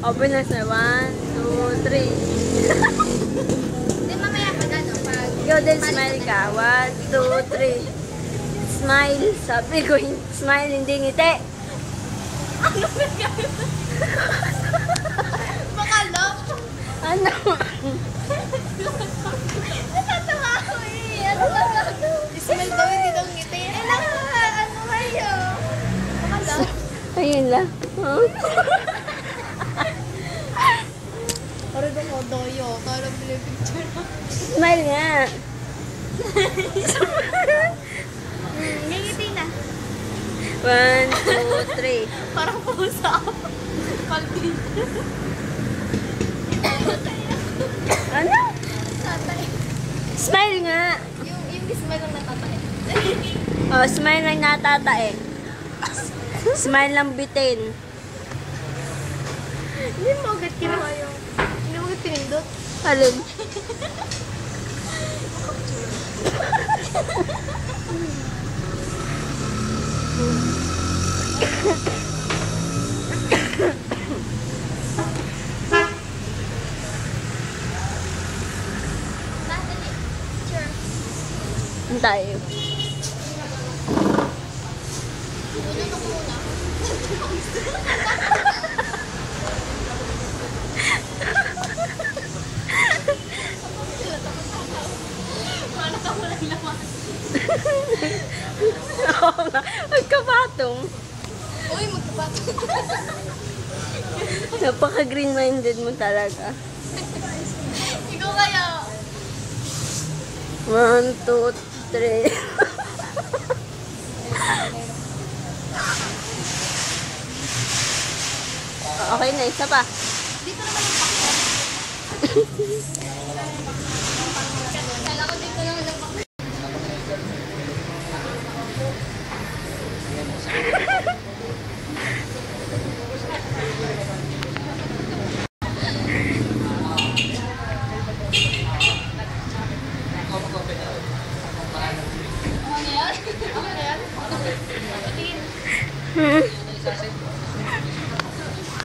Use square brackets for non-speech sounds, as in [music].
Open na sa 1, 2, 3. Di mamaya pag ano, pag... Ikaw din, smile ka. 1, 2, 3. Smile. Sabi ko, smile, hindi ngiti. Baka love. Ano? Natatawa ako eh. Ano ba? Smile daw, hindi daw ngiti. Eh, ano kayo? Baka love. Ayun lang. Huh? Parang ako doyo. Parang picture Smile nga. Ngingiti na. 1, 2, 3. Parang pusa ako. Palpin. Ano? Tatay. Smile nga. Yung, yung smile lang natatay. Oh, smile lang natatae. Smile lang bitin. Hindi mo agad kinuha yung... Hindi mo agad pinindot. Alin? Natalie. Sure. Antay. Puno ko [laughs] muna. Walang laman. [laughs] Oo nga. Magkapatong. Uy, magkabato. [laughs] Napaka-green-minded mo talaga. [laughs] Ikaw kaya. One, two, three. okay na, isa pa. Dito naman yung pakyan.